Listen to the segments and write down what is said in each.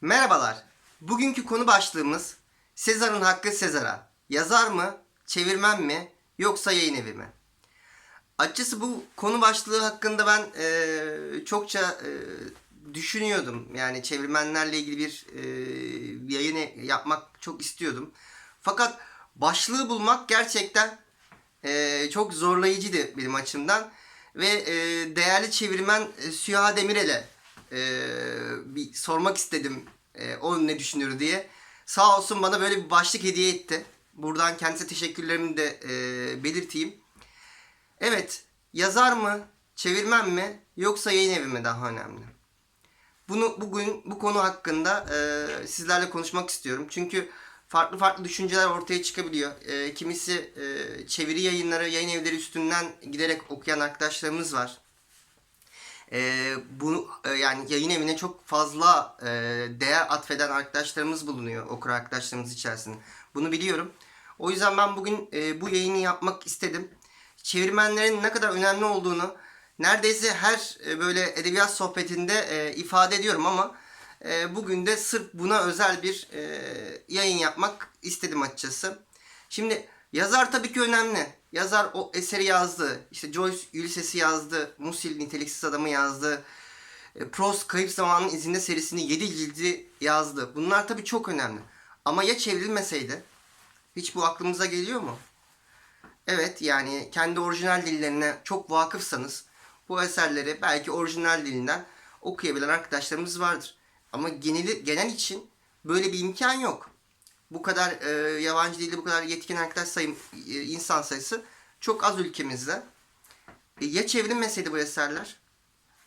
Merhabalar. Bugünkü konu başlığımız Sezar'ın hakkı Sezar'a. Yazar mı, çevirmen mi, yoksa yayın evi mi? Açıkçası bu konu başlığı hakkında ben eee, çokça eee, düşünüyordum. Yani çevirmenlerle ilgili bir eee yayın e- yapmak çok istiyordum. Fakat başlığı bulmak gerçekten eee, çok zorlayıcıydı benim açımdan. Ve eee, değerli çevirmen e, Süha Demirel'e eee, bir sormak istedim eee, o ne düşünür diye. Sağ olsun bana böyle bir başlık hediye etti. Buradan kendisine teşekkürlerimi de eee, belirteyim. Evet, yazar mı, çevirmen mi yoksa yayın evi mi daha önemli? Bunu bugün bu konu hakkında e, sizlerle konuşmak istiyorum. Çünkü farklı farklı düşünceler ortaya çıkabiliyor. E, kimisi e, çeviri yayınları, yayın evleri üstünden giderek okuyan arkadaşlarımız var. E, bu e, yani yayın evine çok fazla e, değer atfeden arkadaşlarımız bulunuyor okur arkadaşlarımız içerisinde. Bunu biliyorum. O yüzden ben bugün e, bu yayını yapmak istedim. Çevirmenlerin ne kadar önemli olduğunu neredeyse her e, böyle edebiyat sohbetinde e, ifade ediyorum ama e, bugün de sırf buna özel bir e, yayın yapmak istedim açıkçası. Şimdi yazar tabii ki önemli. Yazar o eseri yazdı. İşte Joyce Ulysses'i yazdı. Musil Niteliksiz Adamı yazdı. E, Proust Kayıp Zamanın İzinde serisini 7 cildi yazdı. Bunlar tabii çok önemli. Ama ya çevrilmeseydi? Hiç bu aklımıza geliyor mu? Evet yani kendi orijinal dillerine çok vakıfsanız bu eserleri belki orijinal dilinden okuyabilen arkadaşlarımız vardır. Ama geneli, genel için böyle bir imkan yok. Bu kadar e, yabancı dilde bu kadar yetkin arkadaş sayım e, insan sayısı çok az ülkemizde. E, ya çevrilmeseydi bu eserler?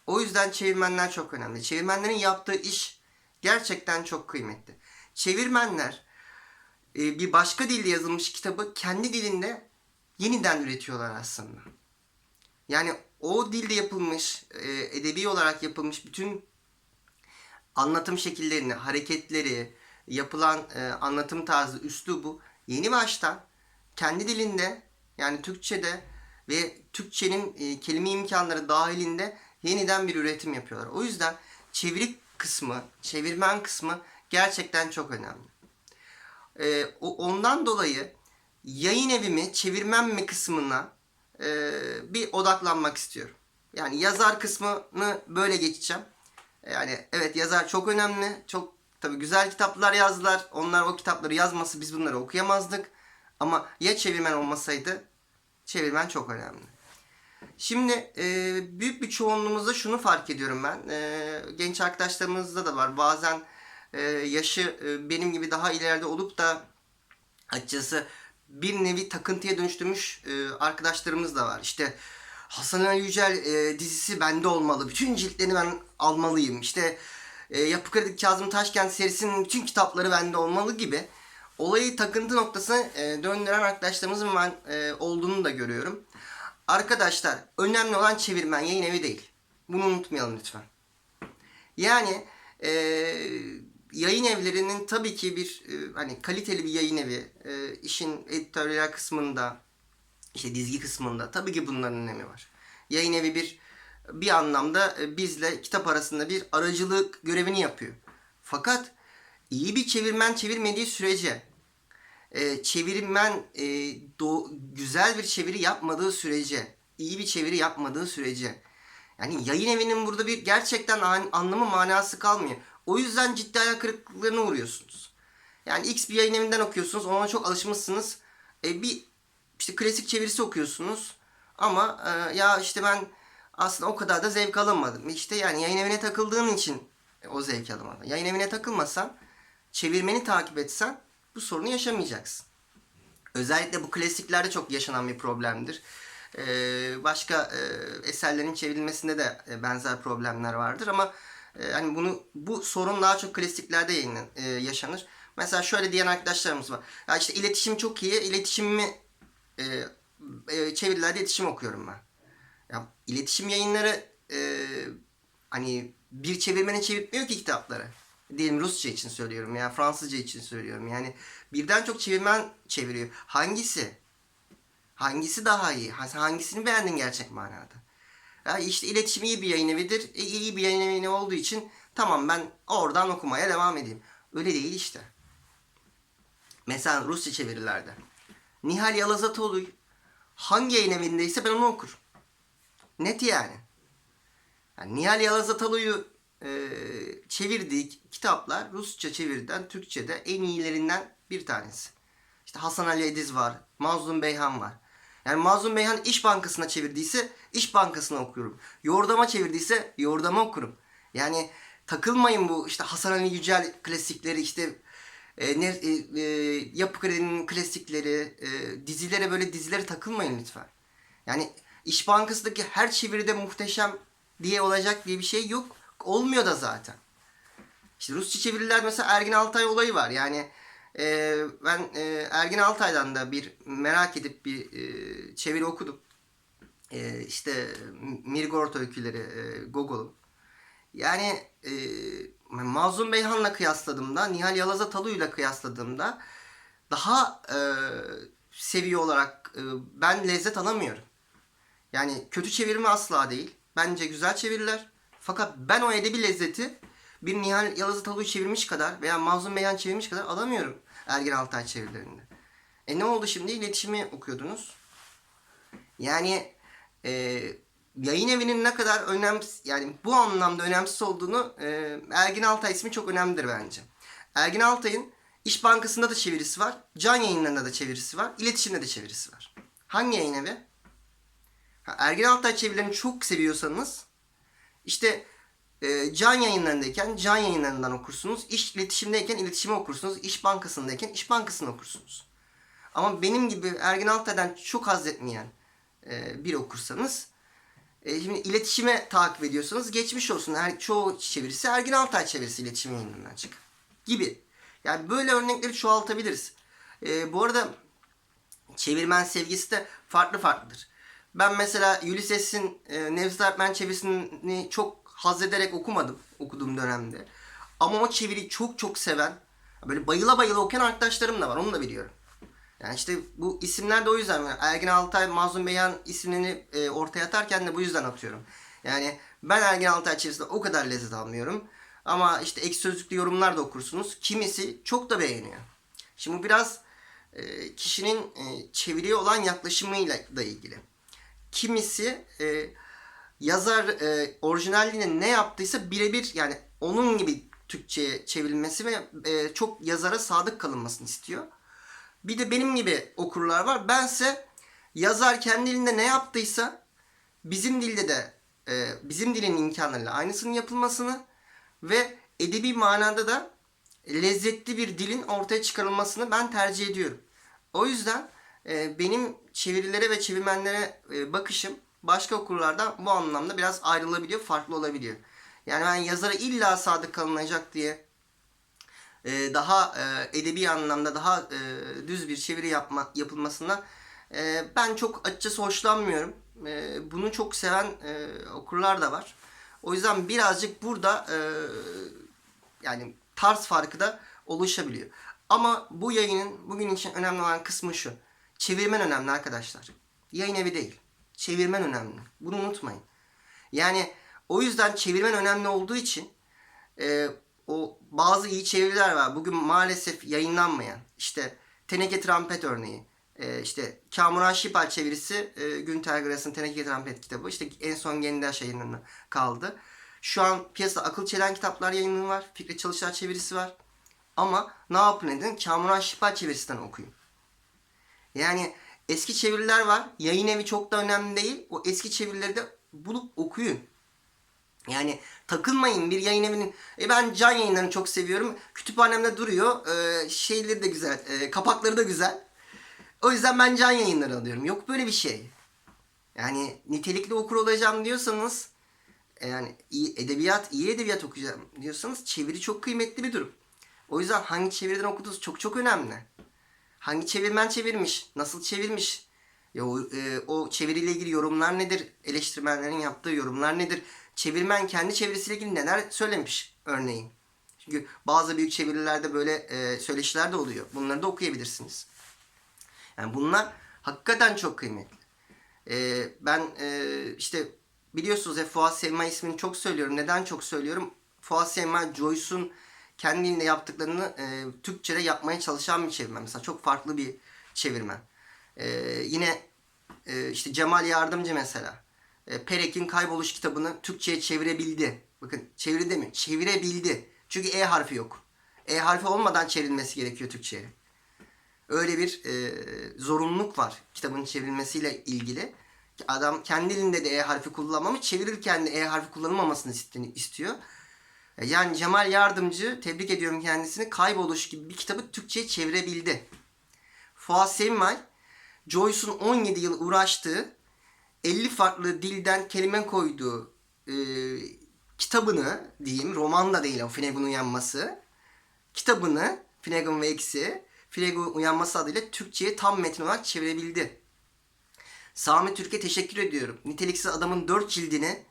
O yüzden çevirmenler çok önemli. Çevirmenlerin yaptığı iş gerçekten çok kıymetli. Çevirmenler e, bir başka dilde yazılmış kitabı kendi dilinde yeniden üretiyorlar aslında. Yani o dilde yapılmış, e, edebi olarak yapılmış bütün anlatım şekillerini, hareketleri, yapılan e, anlatım tarzı, üslubu yeni baştan kendi dilinde yani Türkçe'de ve Türkçenin e, kelime imkanları dahilinde yeniden bir üretim yapıyorlar. O yüzden çeviri kısmı, çevirmen kısmı gerçekten çok önemli. E, ondan dolayı yayın evi mi, çevirmen mi kısmına e, bir odaklanmak istiyorum. Yani yazar kısmını böyle geçeceğim. Yani evet yazar çok önemli. Çok tabi güzel kitaplar yazdılar. Onlar o kitapları yazması biz bunları okuyamazdık. Ama ya çevirmen olmasaydı çevirmen çok önemli. Şimdi e, büyük bir çoğunluğumuzda şunu fark ediyorum ben. E, genç arkadaşlarımızda da var. Bazen e, yaşı e, benim gibi daha ileride olup da açıkçası bir nevi takıntıya dönüştürmüş e, arkadaşlarımız da var. İşte Hasan Ali Yücel e, dizisi bende olmalı. Bütün ciltlerini ben almalıyım. İşte e, Yapı Kredi Kazım Taşkent serisinin bütün kitapları bende olmalı gibi olayı takıntı noktasına e, döndüren arkadaşlarımızın ben e, olduğunu da görüyorum. Arkadaşlar önemli olan çevirmen yayın evi değil. Bunu unutmayalım lütfen. Yani e, yayın evlerinin tabii ki bir e, hani kaliteli bir yayın evi e, işin editoryal kısmında işte dizgi kısmında tabii ki bunların önemi var. Yayın evi bir bir anlamda e, bizle kitap arasında bir aracılık görevini yapıyor. Fakat iyi bir çevirmen çevirmediği sürece e, çevirmen e, güzel bir çeviri yapmadığı sürece, iyi bir çeviri yapmadığı sürece yani yayın evinin burada bir gerçekten an- anlamı manası kalmıyor. O yüzden ciddi hayal kırıklıklarına uğruyorsunuz. Yani X bir yayın evinden okuyorsunuz, ona çok alışmışsınız. E, bir işte klasik çevirisi okuyorsunuz. Ama e, ya işte ben aslında o kadar da zevk alamadım. İşte yani yayın evine takıldığın için o zevk alamadın. Yayın evine takılmasan, çevirmeni takip etsen bu sorunu yaşamayacaksın. Özellikle bu klasiklerde çok yaşanan bir problemdir. Ee, başka e, eserlerin çevrilmesinde de e, benzer problemler vardır ama e, hani bunu bu sorun daha çok klasiklerde yayınlan- e, yaşanır. Mesela şöyle diyen arkadaşlarımız var. Ya işte iletişim çok iyi. İletişimimi e, e, çevirilerde iletişim okuyorum ben. Ya iletişim yayınları e, hani bir çevirmeni çevirtmiyor ki kitapları. Diyelim Rusça için söylüyorum ya Fransızca için söylüyorum. Yani birden çok çevirmen çeviriyor. Hangisi? Hangisi daha iyi? Ha- Hangisini beğendin gerçek manada? Ya işte iletişim iyi bir yayın evidir. E, iyi bir yayın evi olduğu için Tamam ben oradan okumaya devam edeyim. Öyle değil işte. Mesela Rusça çevirilerde. Nihal Yalazatoğlu hangi yayın evindeyse ben onu okurum. Net yani. yani Nihal Yalazatoğlu'yu e, çevirdiği kitaplar Rusça çeviriden Türkçe'de en iyilerinden bir tanesi. İşte Hasan Ali Ediz var. Mazlum Beyhan var. Yani Mazlum Beyhan İş Bankası'na çevirdiyse İş Bankası'na okuyorum. Yoğurdama çevirdiyse Yoğurdama okurum. Yani takılmayın bu işte Hasan Ali Yücel klasikleri işte e, ne, e, e, Yapı Kredi'nin klasikleri e, dizilere böyle dizilere takılmayın lütfen. Yani İş Bankası'ndaki her çeviride muhteşem diye olacak diye bir şey yok. Olmuyor da zaten. İşte Rusça çeviriler mesela Ergin Altay olayı var. Yani e, ben e, Ergin Altay'dan da bir merak edip bir e, çeviri okudum. E, işte Mirgort öyküleri e, Gogol'un. Yani e, Mazlum Beyhan'la kıyasladığımda, Nihal Yalaza Talu'yla kıyasladığımda daha e, seviye olarak e, ben lezzet alamıyorum. Yani kötü çevirme asla değil. Bence güzel çeviriler. Fakat ben o edebi lezzeti bir Nihal Yalazı Talu'yu çevirmiş kadar veya Mazlum Beyhan çevirmiş kadar alamıyorum Ergin Altay çevirilerinde. E ne oldu şimdi? İletişimi okuyordunuz. Yani e, yayın evinin ne kadar önemsiz yani bu anlamda önemsiz olduğunu e, Ergin Altay ismi çok önemlidir bence. Ergin Altay'ın İş Bankası'nda da çevirisi var. Can yayınlarında da çevirisi var. İletişimde de çevirisi var. Hangi yayın evi? Ergin Altay çevirilerini çok seviyorsanız işte e, can yayınlarındayken can yayınlarından okursunuz. İş iletişimdeyken iletişimi okursunuz. İş bankasındayken iş bankasını okursunuz. Ama benim gibi Ergin Altay'dan çok haz etmeyen e, bir okursanız e, şimdi iletişime takip ediyorsanız geçmiş olsun. Her, çoğu çevirisi Ergin Altay çevirisi iletişim yayınlarından çık gibi. Yani böyle örnekleri çoğaltabiliriz. E, bu arada çevirmen sevgisi de farklı farklıdır. Ben mesela Ulysses'in e, Nevzat Artman çevirisini çok haz ederek okumadım okuduğum dönemde. Ama o çeviriyi çok çok seven, böyle bayıla bayıla okuyan arkadaşlarım da var. Onu da biliyorum. Yani işte bu isimler de o yüzden. Yani Ergin Altay, Mazlum Beyhan ismini e, ortaya atarken de bu yüzden atıyorum. Yani ben Ergin Altay çevirisinde o kadar lezzet almıyorum. Ama işte ek sözlüklü yorumlar da okursunuz. Kimisi çok da beğeniyor. Şimdi bu biraz e, kişinin e, çeviriye olan yaklaşımıyla da ilgili. Kimisi e, yazar e, orijinalliğine ne yaptıysa birebir yani onun gibi Türkçe'ye çevrilmesi ve e, çok yazara sadık kalınmasını istiyor. Bir de benim gibi okurlar var. Bense yazar kendi dilinde ne yaptıysa bizim dilde de e, bizim dilin imkanlarıyla aynısının yapılmasını ve edebi manada da lezzetli bir dilin ortaya çıkarılmasını ben tercih ediyorum. O yüzden benim çevirilere ve çevirmenlere e, bakışım başka okurlardan bu anlamda biraz ayrılabiliyor, farklı olabiliyor. Yani ben yazara illa sadık kalınacak diye e, daha e, edebi anlamda daha düz bir çeviri yapma, yapılmasına ben çok açıkçası hoşlanmıyorum. Bunu çok seven okurlar da var. O yüzden birazcık burada yani tarz farkı da oluşabiliyor. Ama bu yayının bugün için önemli olan kısmı şu. Çevirmen önemli arkadaşlar. Yayın evi değil. Çevirmen önemli. Bunu unutmayın. Yani o yüzden çevirmen önemli olduğu için e, o bazı iyi çeviriler var. Bugün maalesef yayınlanmayan. İşte Teneke Trampet örneği. E, işte Kamuran Şipal çevirisi e, Günter Grass'ın Teneke Trampet kitabı. İşte en son Gendaş yayınlarına kaldı. Şu an piyasada akıl çelen kitaplar yayını var. Fikret Çalışlar çevirisi var. Ama ne yapın edin? Kamuran Şipal çevirisinden okuyun. Yani eski çeviriler var. Yayın evi çok da önemli değil. O eski çevirileri de bulup okuyun. Yani takılmayın bir yayın evinin. E ben can yayınlarını çok seviyorum. Kütüphanemde duruyor. Ee, şeyleri de güzel. e, kapakları da güzel. O yüzden ben can yayınları alıyorum. Yok böyle bir şey. Yani nitelikli okur olacağım diyorsanız e, yani iyi edebiyat, iyi edebiyat okuyacağım diyorsanız çeviri çok kıymetli bir durum. O yüzden hangi çeviriden okuduğunuz çok çok önemli. Hangi çevirmen çevirmiş, nasıl çevirmiş, ya o, e, o çeviriyle ilgili yorumlar nedir, eleştirmenlerin yaptığı yorumlar nedir, çevirmen kendi çevirisiyle ilgili neler söylemiş örneğin. Çünkü bazı büyük çevirilerde böyle e, söyleşiler de oluyor. Bunları da okuyabilirsiniz. Yani bunlar hakikaten çok kıymetli. E, ben e, işte biliyorsunuz hep Fuat Selma ismini çok söylüyorum. Neden çok söylüyorum? Fuat Seymen, Joyce'un kendiliğinde yaptıklarını e, Türkçe'de yapmaya çalışan bir çevirmen. Mesela çok farklı bir çevirmen. E, yine e, işte Cemal Yardımcı mesela. E, Perek'in Kayboluş kitabını Türkçe'ye çevirebildi. Bakın çevirdi mi? Çevirebildi. Çünkü E harfi yok. E harfi olmadan çevrilmesi gerekiyor Türkçe'ye. Öyle bir e, zorunluluk var kitabın çevrilmesiyle ilgili. Adam kendi dilinde de E harfi kullanmamış, çevirirken de E harfi kullanılmamasını isti- istiyor. E, Yani Cemal Yardımcı, tebrik ediyorum kendisini, Kayboluş gibi bir kitabı Türkçe'ye çevirebildi. Fuat Sevimay, Joyce'un 17 yıl uğraştığı, 50 farklı dilden kelime koyduğu e, kitabını diyeyim, roman da değil o Finnegan'ın uyanması, kitabını Finnegan ve Eksi, Finnegan uyanması adıyla Türkçe'ye tam metin olarak çevirebildi. Sami Türk'e teşekkür ediyorum. Niteliksiz adamın 4 cildini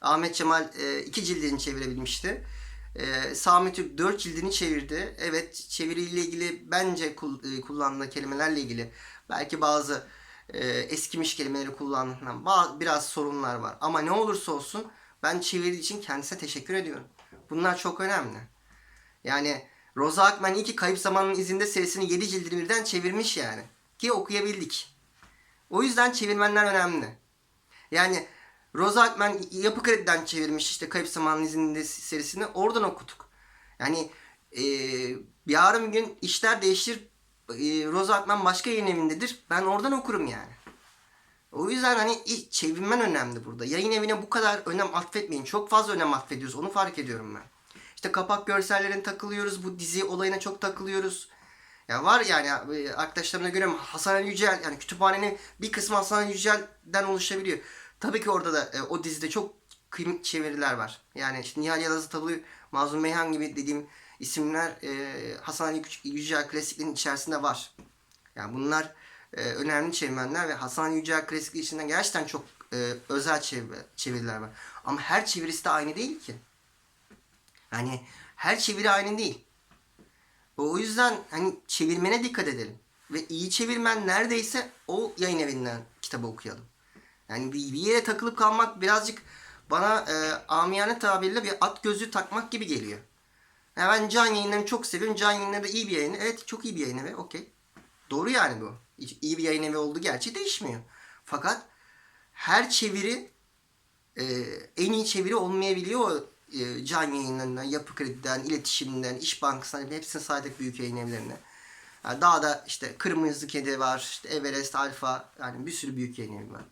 Ahmet Cemal 2 cildini çevirebilmişti. E, Sami Türk 4 cildini çevirdi. Evet çeviriyle ilgili bence kul- e, kullandığı kelimelerle ilgili belki bazı e, eskimiş kelimeleri kullandığından bazı, biraz sorunlar var. Ama ne olursa olsun ben çeviri için kendisine teşekkür ediyorum. Bunlar çok önemli. Yani Rosa Akman iyi ki Kayıp Zamanın izinde serisini 7 cildini birden çevirmiş yani. Ki okuyabildik. O yüzden çevirmenler önemli. Yani Rosa Akman Yapı Kredi'den çevirmiş işte Kayıp Zamanın izinde serisini. Oradan okuduk. Yani e, yarın gün işler değişir. E, Rosa Akman başka yayın evindedir. Ben oradan okurum yani. O yüzden hani çevirmen önemli burada. Yayın evine bu kadar önem atfetmeyin. Çok fazla önem atfediyoruz. Onu fark ediyorum ben. İşte kapak görsellerine takılıyoruz. Bu dizi olayına çok takılıyoruz. Ya var yani e, arkadaşlarımla görüyorum Hasan Yücel yani kütüphanenin bir kısmı Hasan Yücel'den oluşabiliyor. Tabii ki orada da e, o dizide çok kıymetli çeviriler var. Yani işte Nihal Yalazı Tabu, Mazlum Meyhan gibi dediğim isimler e, Hasan Ali Yücel klasiklerinin içerisinde var. Yani bunlar e, önemli çevirmenler ve Hasan Yücel klasikleri içinden gerçekten çok e, özel çevir, çeviriler var. Ama her çevirisi de aynı değil ki. Yani her çeviri aynı değil. O yüzden hani çevirmene dikkat edelim. Ve iyi çevirmen neredeyse o yayın evinden kitabı okuyalım. Yani bir, yere takılıp kalmak birazcık bana e, amiyane tabirle bir at gözlüğü takmak gibi geliyor. Yani ben can yayınlarını çok seviyorum. Can yayınları da iyi bir yayın. Evet çok iyi bir yayın evi. Okey. Doğru yani bu. İyi bir yayın evi olduğu gerçi değişmiyor. Fakat her çeviri e, en iyi çeviri olmayabiliyor e, can yayınlarından, yapı krediden, iletişimden, iş bankasından hepsini saydık büyük yayın evlerine. Yani daha da işte Kırmızı Kedi var, işte Everest, Alfa yani bir sürü büyük yayın evi var.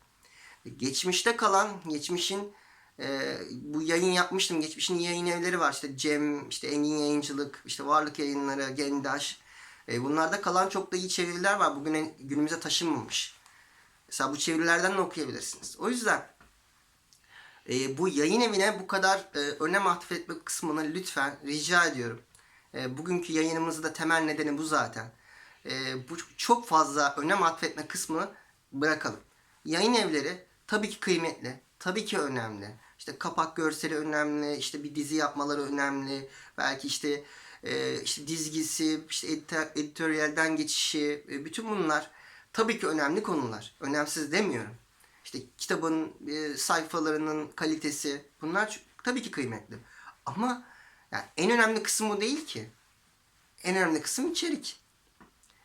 Geçmişte kalan, geçmişin e, bu yayın yapmıştım. Geçmişin yayın evleri var. İşte Cem, işte Engin Yayıncılık, işte Varlık Yayınları, Gendaş. E, bunlarda kalan çok da iyi çeviriler var. Bugün günümüze taşınmamış. Mesela bu çevirilerden de okuyabilirsiniz. O yüzden e, bu yayın evine bu kadar e, önem atfetme kısmını lütfen rica ediyorum. E, bugünkü yayınımızı da temel nedeni bu zaten. E, bu çok fazla önem atfetme kısmını bırakalım. Yayın evleri tabii ki kıymetli, tabii ki önemli. İşte kapak görseli önemli, işte bir dizi yapmaları önemli. Belki işte e, işte dizgisi, işte editör, editoryalden geçişi, e, bütün bunlar tabii ki önemli konular. Önemsiz demiyorum. İşte kitabın e, sayfalarının kalitesi bunlar tabii ki kıymetli. Ama yani en önemli kısım o değil ki. En önemli kısım içerik.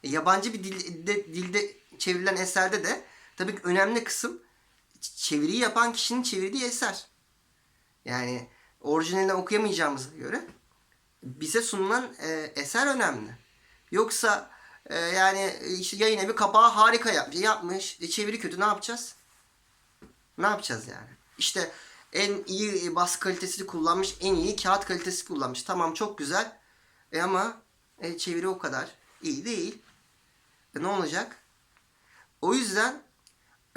E, yabancı bir dilde, dilde çevrilen eserde de tabii ki önemli kısım çeviriyi yapan kişinin çevirdiği eser. Yani orijinalini okuyamayacağımıza göre bize sunulan e, eser önemli. Yoksa e, yani işte yayın evi kapağı harika yapmış. yapmış. E, çeviri kötü ne yapacağız? Ne yapacağız yani? İşte en iyi baskı kalitesini kullanmış, en iyi kağıt kalitesi kullanmış. Tamam çok güzel. E ama e, çeviri o kadar iyi değil. E, ne olacak? O yüzden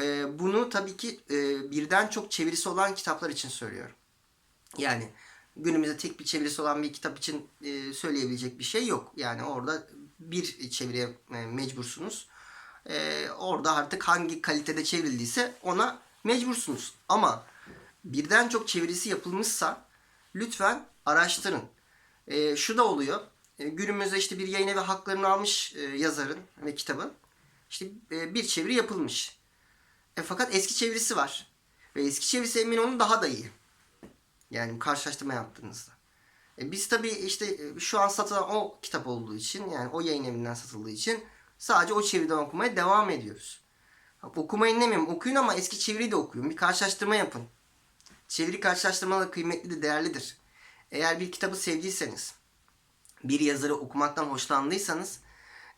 e, bunu tabii ki e, birden çok çevirisi olan kitaplar için söylüyorum. Yani günümüzde tek bir çevirisi olan bir kitap için e, söyleyebilecek bir şey yok. Yani orada bir çeviriye e, mecbursunuz. E, orada artık hangi kalitede çevrildiyse ona mecbursunuz. Ama birden çok çevirisi yapılmışsa lütfen araştırın. E, şu da oluyor. E, günümüzde işte bir yayın evi haklarını almış e, yazarın ve kitabın. İşte e, bir çeviri yapılmış. E, fakat eski çevirisi var. Ve eski çevirisi emin olun daha da iyi. Yani karşılaştırma yaptığınızda. E, biz tabii işte e, şu an satılan o kitap olduğu için yani o yayın evinden satıldığı için sadece o çeviriden okumaya devam ediyoruz. Okumayın demiyorum okuyun ama eski çeviriyi de okuyun. Bir karşılaştırma yapın. Çeviri karşılaştırmaları kıymetli de değerlidir. Eğer bir kitabı sevdiyseniz, bir yazarı okumaktan hoşlandıysanız,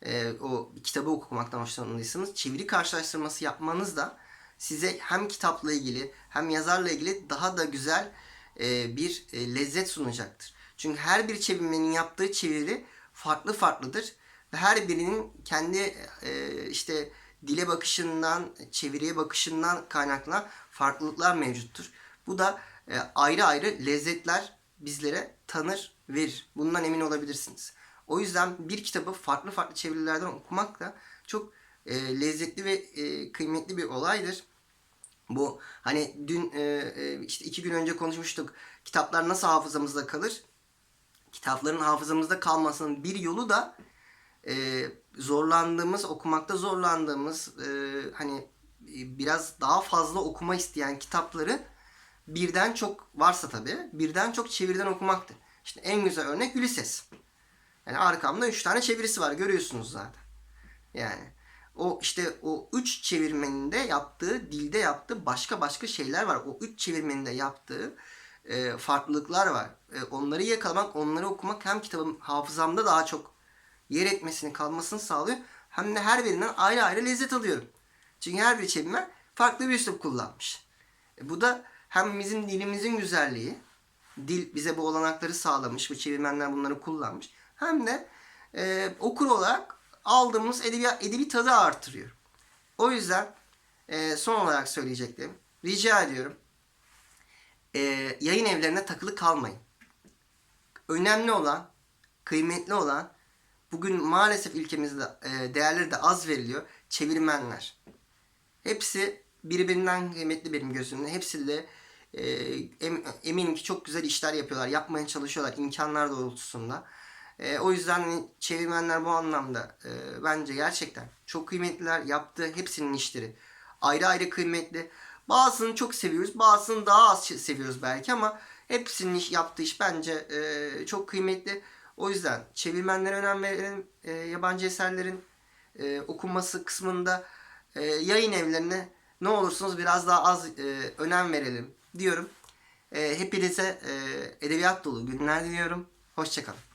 e, o kitabı okumaktan hoşlandıysanız çeviri karşılaştırması yapmanız da size hem kitapla ilgili hem yazarla ilgili daha da güzel e, bir e, lezzet sunacaktır. Çünkü her bir çevirmenin yaptığı çeviri farklı farklıdır ve her birinin kendi e, işte dile bakışından, çeviriye bakışından kaynaklanan farklılıklar mevcuttur. Bu da ayrı ayrı lezzetler bizlere tanır, verir. Bundan emin olabilirsiniz. O yüzden bir kitabı farklı farklı çevirilerden okumak da çok e, lezzetli ve e, kıymetli bir olaydır. Bu hani dün e, e, işte iki gün önce konuşmuştuk. Kitaplar nasıl hafızamızda kalır? Kitapların hafızamızda kalmasının bir yolu da e, zorlandığımız, okumakta zorlandığımız e, hani e, biraz daha fazla okuma isteyen kitapları birden çok varsa tabii birden çok çeviriden okumaktır. İşte en güzel örnek Ulysses. Yani arkamda üç tane çevirisi var görüyorsunuz zaten. Yani o işte o üç çevirmenin de yaptığı, dilde yaptığı başka başka şeyler var. O üç çevirmenin de yaptığı e, farklılıklar var. E, onları yakalamak, onları okumak hem kitabın hafızamda daha çok yer etmesini, kalmasını sağlıyor. Hem de her birinden ayrı ayrı lezzet alıyorum. Çünkü her bir çevirmen farklı bir üslup kullanmış. E, bu da hem bizim dilimizin güzelliği, dil bize bu olanakları sağlamış, bu çevirmenler bunları kullanmış. Hem de e, okur olarak aldığımız edebi, edebi tadı artırıyor. O yüzden e, son olarak söyleyeceklerim. Rica ediyorum. E, yayın evlerine takılı kalmayın. Önemli olan, kıymetli olan bugün maalesef ülkemizde e, değerleri de az veriliyor. Çevirmenler. Hepsi birbirinden kıymetli benim gözümde. Hepsi de e, em, eminim ki çok güzel işler yapıyorlar. Yapmaya çalışıyorlar imkanlar doğrultusunda. E, o yüzden çevirmenler bu anlamda e, bence gerçekten çok kıymetliler. Yaptığı hepsinin işleri ayrı ayrı kıymetli. Bazısını çok seviyoruz, bazısını daha az seviyoruz belki ama hepsinin iş, yaptığı iş bence e, çok kıymetli. O yüzden çevirmenlere önem verelim. E, yabancı eserlerin e, okunması kısmında e, yayın evlerine ne olursunuz biraz daha az e, önem verelim diyorum. E, hepinize e, edebiyat dolu günler diliyorum. Hoşçakalın.